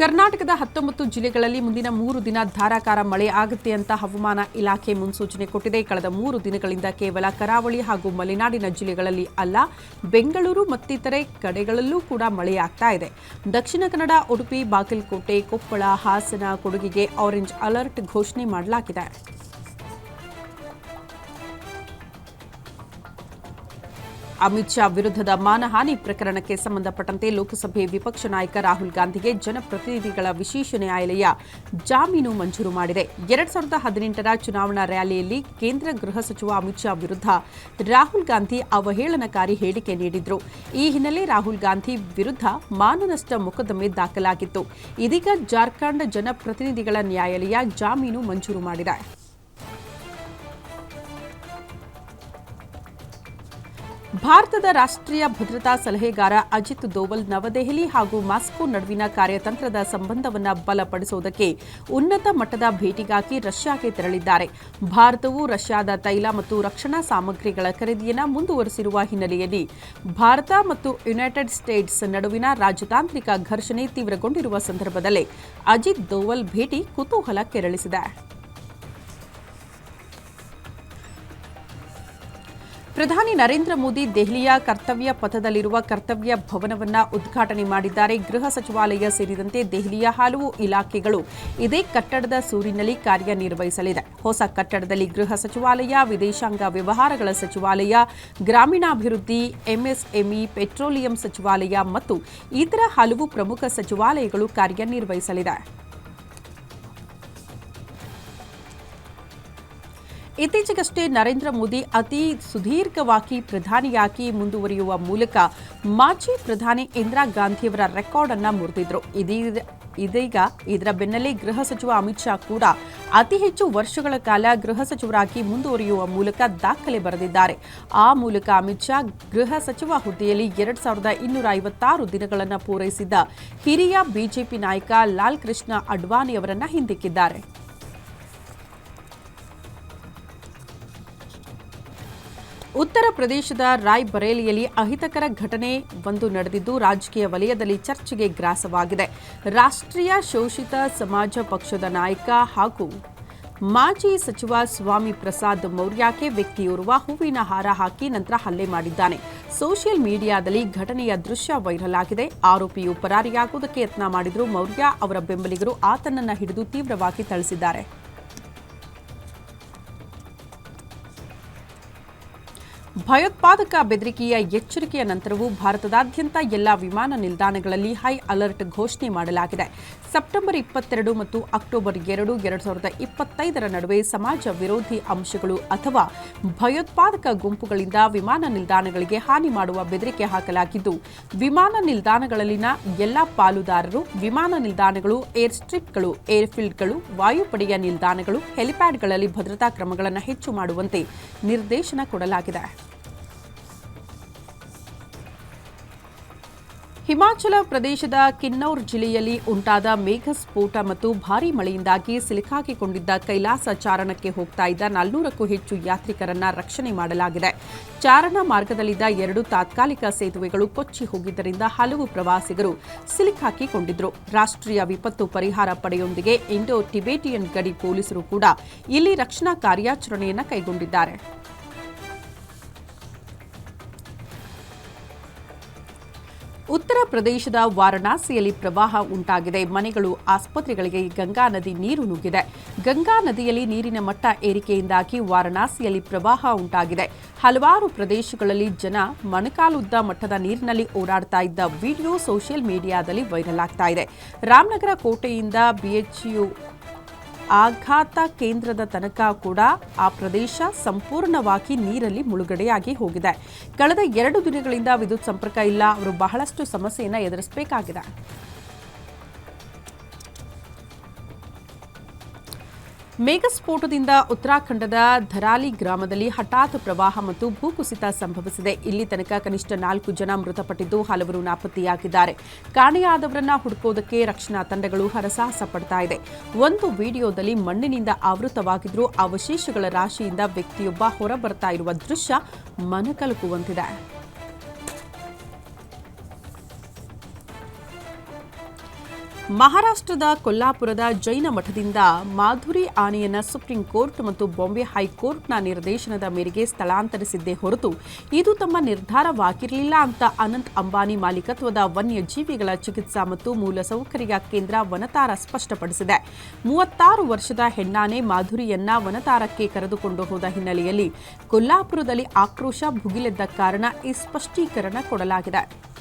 ಕರ್ನಾಟಕದ ಹತ್ತೊಂಬತ್ತು ಜಿಲ್ಲೆಗಳಲ್ಲಿ ಮುಂದಿನ ಮೂರು ದಿನ ಧಾರಾಕಾರ ಮಳೆ ಆಗುತ್ತೆ ಅಂತ ಹವಾಮಾನ ಇಲಾಖೆ ಮುನ್ಸೂಚನೆ ಕೊಟ್ಟಿದೆ. ಕಳೆದ ಮೂರು ದಿನಗಳಿಂದ ಕೇವಲ ಕರಾವಳಿ ಹಾಗೂ ಮಲೆನಾಡಿನ ಜಿಲ್ಲೆಗಳಲ್ಲಿ ಅಲ್ಲ, ಬೆಂಗಳೂರು ಮತ್ತಿತರೆ ಕಡೆಗಳಲ್ಲೂ ಕೂಡ ಮಳೆಯಾಗ್ತಾ ಇದೆ. ದಕ್ಷಿಣ ಕನ್ನಡ, ಉಡುಪಿ, ಬಾಗಲಕೋಟೆ, ಕೊಪ್ಪಳ, ಹಾಸನ, ಕೊಡಗಿಗೆ ಆರೆಂಜ್ ಅಲರ್ಟ್ ಘೋಷಣೆ ಮಾಡಲಾಗಿದೆ. ಅಮಿತ್ ಶಾ ವಿರುದ್ಧದ ಮಾನಹಾನಿ ಪ್ರಕರಣಕ್ಕೆ ಸಂಬಂಧಪಟ್ಟಂತೆ ಲೋಕಸಭೆ ವಿಪಕ್ಷ ನಾಯಕ ರಾಹುಲ್ ಗಾಂಧಿಗೆ ಜನಪ್ರತಿನಿಧಿಗಳ ವಿಶೇಷ ನ್ಯಾಯಾಲಯ ಜಾಮೀನು ಮಂಜೂರು ಮಾಡಿದೆ. ಎರಡ್ ಸಾವಿರದ ಹದಿನೆಂಟರ ಚುನಾವಣಾ ರ್ಯಾಲಿಯಲ್ಲಿ ಕೇಂದ್ರ ಗೃಹ ಸಚಿವ ಅಮಿತ್ ಶಾ ವಿರುದ್ಧ ರಾಹುಲ್ ಗಾಂಧಿ ಅವಹೇಳನಕಾರಿ ಹೇಳಿಕೆ ನೀಡಿದ್ರು. ಈ ಹಿನ್ನೆಲೆ ರಾಹುಲ್ ಗಾಂಧಿ ವಿರುದ್ಧ ಮಾನನಷ್ಟ ಮೊಕದ್ದಮೆ ದಾಖಲಾಗಿತ್ತು. ಇದೀಗ ಜಾರ್ಖಂಡ್ ಜನಪ್ರತಿನಿಧಿಗಳ ನ್ಯಾಯಾಲಯ ಜಾಮೀನು ಮಂಜೂರು ಮಾಡಿದೆ. ಭಾರತದ ರಾಷ್ಟ್ರೀಯ ಭದ್ರತಾ ಸಲಹೆಗಾರ ಅಜಿತ್ ದೋವಲ್ ನವದೆಹಲಿ ಹಾಗೂ ಮಾಸ್ಕೋ ನಡುವಿನ ಕಾರ್ಯತಂತ್ರದ ಸಂಬಂಧವನ್ನು ಬಲಪಡಿಸುವುದಕ್ಕೆ ಉನ್ನತ ಮಟ್ಟದ ಭೇಟಿಗಾಗಿ ರಷ್ಯಾಗೆ ತೆರಳಿದ್ದಾರೆ. ಭಾರತವು ರಷ್ಯಾದ ತೈಲ ಮತ್ತು ರಕ್ಷಣಾ ಸಾಮಗ್ರಿಗಳ ಖರೀದಿಯನ್ನು ಮುಂದುವರೆಸಿರುವ ಹಿನ್ನೆಲೆಯಲ್ಲಿ ಭಾರತ ಮತ್ತು ಯುನೈಟೆಡ್ ಸ್ಟೇಟ್ಸ್ ನಡುವಿನ ರಾಜತಾಂತ್ರಿಕ ಘರ್ಷಣೆ ತೀವ್ರಗೊಂಡಿರುವ ಸಂದರ್ಭದಲ್ಲೇ ಅಜಿತ್ ದೋವಲ್ ಭೇಟಿ ಕುತೂಹಲ ಕೆರಳಿಸಿದೆ. ಪ್ರಧಾನಿ ನರೇಂದ್ರ ಮೋದಿ ದೆಹಲಿಯ ಕರ್ತವ್ಯ ಪಥದಲ್ಲಿರುವ ಕರ್ತವ್ಯ ಭವನವನ್ನ ಉದ್ಘಾಟನೆ ಮಾಡಿದ್ದಾರೆ. ಗೃಹ ಸಚಿವಾಲಯ ಸೇರಿದಂತೆ ದೆಹಲಿಯ ಹಲವು ಇಲಾಖೆಗಳು ಇದೇ ಕಟ್ಟಡದ ಸೂರಿನಲ್ಲಿ ಕಾರ್ಯನಿರ್ವಹಿಸಲಿದೆ. ಹೊಸ ಕಟ್ಟಡದಲ್ಲಿ ಗೃಹ ಸಚಿವಾಲಯ, ವಿದೇಶಾಂಗ ವ್ಯವಹಾರಗಳ ಸಚಿವಾಲಯ, ಗ್ರಾಮೀಣಾಭಿವೃದ್ಧಿ, ಎಂಎಸ್ಎಂಇ, ಪೆಟ್ರೋಲಿಯಂ ಸಚಿವಾಲಯ ಮತ್ತು ಇತರ ಹಲವು ಪ್ರಮುಖ ಸಚಿವಾಲಯಗಳು ಕಾರ್ಯನಿರ್ವಹಿಸಲಿದೆ. ಇತ್ತೀಚೆಗಷ್ಟೇ ನರೇಂದ್ರ ಮೋದಿ ಅತಿ ಸುದೀರ್ಘವಾಗಿ ಪ್ರಧಾನಿಯಾಗಿ ಮುಂದುವರಿಯುವ ಮೂಲಕ ಮಾಜಿ ಪ್ರಧಾನಿ ಇಂದಿರಾ ಗಾಂಧಿಯವರ ರೆಕಾರ್ಡ್ ಅನ್ನ ಮುರಿದಿದ್ರು. ಇದೀ- ಇದೀಗ ಇದರ ಬೆನ್ನಲ್ಲೇ ಗೃಹ ಸಚಿವ ಅಮಿತ್ ಶಾ ಕೂಡ ಅತಿ ಹೆಚ್ಚು ವರ್ಷಗಳ ಕಾಲ ಗೃಹ ಸಚಿವರಾಗಿ ಮುಂದುವರಿಯುವ ಮೂಲಕ ದಾಖಲೆ ಬರೆದಿದ್ದಾರೆ. ಆ ಮೂಲಕ ಅಮಿತ್ ಶಾ ಗೃಹ ಸಚಿವ ಹುದ್ದೆಯಲ್ಲಿ ಎರಡ್ ಸಾವಿರದ ಇನ್ನೂರ ಐವತ್ತಾರು ದಿನಗಳನ್ನು ಪೂರೈಸಿದ್ದ ಹಿರಿಯ ಬಿಜೆಪಿ ನಾಯಕ ಲಾಲ್ ಕೃಷ್ಣ ಅಡ್ವಾಣಿ ಅವರನ್ನ ಹಿಂದಿಕ್ಕಿದ್ದಾರೆ. ಉತ್ತರ ಪ್ರದೇಶದ ರಾಯ್ ಬರೇಲಿಯಲ್ಲಿ ಅಹಿತಕರ ಘಟನೆ ಒಂದು ನಡೆದಿದ್ದು, ರಾಜಕೀಯ ವಲಯದಲ್ಲಿ ಚರ್ಚೆಗೆ ಗ್ರಾಸವಾಗಿದೆ. ರಾಷ್ಟ್ರೀಯ ಶೋಷಿತ ಸಮಾಜ ಪಕ್ಷದ ನಾಯಕ ಹಾಗೂ ಮಾಜಿ ಸಚಿವ ಸ್ವಾಮಿ ಪ್ರಸಾದ್ ಮೌರ್ಯಕ್ಕೆ ವ್ಯಕ್ತಿಯೋರ್ವ ಹೂವಿನ ಹಾರ ಹಾಕಿ ನಂತರ ಹಲ್ಲೆ ಮಾಡಿದ್ದಾನೆ. ಸೋಷಿಯಲ್ ಮೀಡಿಯಾದಲ್ಲಿ ಘಟನೆಯ ದೃಶ್ಯ ವೈರಲ್ ಆಗಿದೆ ಆರೋಪಿಯು ಪರಾರಿಯಾಗುವುದಕ್ಕೆ ಯತ್ನ ಮಾಡಿದರೂ ಮೌರ್ಯ ಅವರ ಬೆಂಬಲಿಗರು ಆತನನ್ನ ಹಿಡಿದು ತೀವ್ರವಾಗಿ ಥಳಿಸಿದ್ದಾರೆ. ಭಯೋತ್ಪಾದಕ ಬೆದರಿಕೆಯ ಎಚ್ಚರಿಕೆಯ ನಂತರವೂ ಭಾರತದಾದ್ಯಂತ ಎಲ್ಲ ವಿಮಾನ ನಿಲ್ದಾಣಗಳಲ್ಲಿ ಹೈ ಅಲರ್ಟ್ ಘೋಷಣೆ ಮಾಡಲಾಗಿದೆ. ಸೆಪ್ಟೆಂಬರ್ ಇಪ್ಪತ್ತೆರಡು ಮತ್ತು ಅಕ್ಟೋಬರ್ ಎರಡು ಎರಡು ಸಾವಿರದ ಇಪ್ಪತ್ತೈದರ ನಡುವೆ ಸಮಾಜ ವಿರೋಧಿ ಅಂಶಗಳು ಅಥವಾ ಭಯೋತ್ಪಾದಕ ಗುಂಪುಗಳಿಂದ ವಿಮಾನ ನಿಲ್ದಾಣಗಳಿಗೆ ಹಾನಿ ಮಾಡುವ ಬೆದರಿಕೆ ಹಾಕಲಾಗಿದ್ದು, ವಿಮಾನ ನಿಲ್ದಾಣಗಳಲ್ಲಿನ ಎಲ್ಲ ಪಾಲುದಾರರು, ವಿಮಾನ ನಿಲ್ದಾಣಗಳು, ಏರ್ ಸ್ಟ್ರಿಪ್ಗಳು ಏರ್ಫೀಲ್ಡ್ಗಳು ವಾಯುಪಡೆಯ ನಿಲ್ದಾಣಗಳು, ಹೆಲಿಪ್ಯಾಡ್ಗಳಲ್ಲಿ ಭದ್ರತಾ ಕ್ರಮಗಳನ್ನು ಹೆಚ್ಚು ಮಾಡುವಂತೆ ನಿರ್ದೇಶನ ಕೊಡಲಾಗಿದೆ. ಹಿಮಾಚಲ ಪ್ರದೇಶದ ಕಿನ್ನೌರ್ ಜಿಲ್ಲೆಯಲ್ಲಿ ಉಂಟಾದ ಮೇಘಸ್ಫೋಟ ಮತ್ತು ಭಾರೀ ಮಳೆಯಿಂದಾಗಿ ಸಿಲುಕಾಕಿಕೊಂಡಿದ್ದ ಕೈಲಾಸ ಚಾರಣಕ್ಕೆ ಹೋಗ್ತಾ ಇದ್ದ ನಾಲ್ನೂರಕ್ಕೂ ಹೆಚ್ಚು ಯಾತ್ರಿಕರನ್ನ ರಕ್ಷಣೆ ಮಾಡಲಾಗಿದೆ. ಚಾರಣ ಮಾರ್ಗದಲ್ಲಿದ್ದ ಎರಡು ತಾತ್ಕಾಲಿಕ ಸೇತುವೆಗಳು ಕೊಚ್ಚಿ ಹೋಗಿದ್ದರಿಂದ ಹಲವು ಪ್ರವಾಸಿಗರು ಸಿಲುಕಾಕಿಕೊಂಡಿದ್ದರು ರಾಷ್ಟ್ರೀಯ ವಿಪತ್ತು ಪರಿಹಾರ ಪಡೆಯೊಂದಿಗೆ ಇಂಡೋ ಟಿಬೇಟಿಯನ್ ಗಡಿ ಪೊಲೀಸರು ಕೂಡ ಇಲ್ಲಿ ರಕ್ಷಣಾ ಕಾರ್ಯಾಚರಣೆಯನ್ನು ಕೈಗೊಂಡಿದ್ದಾರೆ. ಉತ್ತರ ಪ್ರದೇಶದ ವಾರಣಾಸಿಯಲ್ಲಿ ಪ್ರವಾಹ ಉಂಟಾಗಿದೆ. ಮನೆಗಳು, ಆಸ್ಪತ್ರೆಗಳಿಗೆ ಗಂಗಾ ನದಿ ನೀರು ನುಗ್ಗಿದೆ. ಗಂಗಾ ನದಿಯಲ್ಲಿ ನೀರಿನ ಮಟ್ಟ ಏರಿಕೆಯಿಂದಾಗಿ ವಾರಣಾಸಿಯಲ್ಲಿ ಪ್ರವಾಹ ಉಂಟಾಗಿದೆ. ಹಲವಾರು ಪ್ರದೇಶಗಳಲ್ಲಿ ಜನ ಮಣಕಾಲುದ್ದ ಮಟ್ಟದ ನೀರಿನಲ್ಲಿ ಓಡಾಡ್ತಾ ಇದ್ದ ವಿಡಿಯೋ ಸೋಷಿಯಲ್ ಮೀಡಿಯಾದಲ್ಲಿ ವೈರಲ್ ಆಗ್ತಾ ಇದೆ. ರಾಮನಗರ ಕೋಟೆಯಿಂದ ಬಿಎಚ್ಯು ಆಘಾತ ಕೇಂದ್ರದ ತನಕ ಕೂಡ ಆ ಪ್ರದೇಶ ಸಂಪೂರ್ಣವಾಗಿ ನೀರಲ್ಲಿ ಮುಳುಗಡೆಯಾಗಿ ಹೋಗಿದೆ. ಕಳೆದ ಎರಡು ದಿನಗಳಿಂದ ವಿದ್ಯುತ್ ಸಂಪರ್ಕ ಇಲ್ಲ. ಅವರು ಬಹಳಷ್ಟು ಸಮಸ್ಯೆಯನ್ನು ಎದುರಿಸಬೇಕಾಗಿದೆ. ಮೇಘಸ್ಫೋಟದಿಂದ ಉತ್ತರಾಖಂಡದ ಧರಾಲಿ ಗ್ರಾಮದಲ್ಲಿ ಹಠಾತ್ ಪ್ರವಾಹ ಮತ್ತು ಭೂಕುಸಿತ ಸಂಭವಿಸಿದೆ. ಇಲ್ಲಿ ತನಕ ಕನಿಷ್ಠ ನಾಲ್ಕು ಜನ ಮೃತಪಟ್ಟಿದ್ದು ಹಲವರು ನಾಪತ್ತೆಯಾಗಿದ್ದಾರೆ. ಕಾಣೆಯಾದವರನ್ನ ಹುಡುಕೋದಕ್ಕೆ ರಕ್ಷಣಾ ತಂಡಗಳು ಹರಸಾಹಸ ಪಡ್ತಾ ಇದೆ. ಒಂದು ವಿಡಿಯೋದಲ್ಲಿ ಮಣ್ಣಿನಿಂದ ಆವೃತವಾಗಿದ್ರೂ ಅವಶೇಷಗಳ ರಾಶಿಯಿಂದ ವ್ಯಕ್ತಿಯೊಬ್ಬ ಹೊರಬರ್ತಾ ಇರುವ ದೃಶ್ಯ ಮನಕಲುಕುವಂತಿದೆ. ಮಹಾರಾಷ್ಟ್ರದ ಕೊಲ್ಲಾಪುರದ ಜೈನ ಮಠದಿಂದ ಮಾಧುರಿ ಆನೆಯನ್ನು ಸುಪ್ರೀಂ ಕೋರ್ಟ್ ಮತ್ತು ಬಾಂಬೆ ಹೈಕೋರ್ಟ್ನ ನಿರ್ದೇಶನದ ಮೇರೆಗೆ ಸ್ಥಳಾಂತರಿಸಿದ್ದೇ ಹೊರತು ಇದು ತಮ್ಮ ನಿರ್ಧಾರವಾಗಿರಲಿಲ್ಲ ಅಂತ ಅನಂತ್ ಅಂಬಾನಿ ಮಾಲೀಕತ್ವದ ವನ್ಯಜೀವಿಗಳ ಚಿಕಿತ್ಸಾ ಮತ್ತು ಮೂಲಸೌಕರ್ಯ ಕೇಂದ್ರ ವನತಾರ ಸ್ಪಷ್ಟಪಡಿಸಿದೆ. ಮೂವತ್ತಾರು ವರ್ಷದ ಹೆಣ್ಣಾನೆ ಮಾಧುರಿಯನ್ನ ವನತಾರಕ್ಕೆ ಕರೆದುಕೊಂಡು ಹೋದ ಹಿನ್ನೆಲೆಯಲ್ಲಿ ಕೊಲ್ಲಾಪುರದಲ್ಲಿ ಆಕ್ರೋಶ ಭುಗಿಲೆದ್ದ ಕಾರಣ ಈ ಸ್ಪಷ್ಟೀಕರಣ ಕೊಡಲಾಗಿದೆ.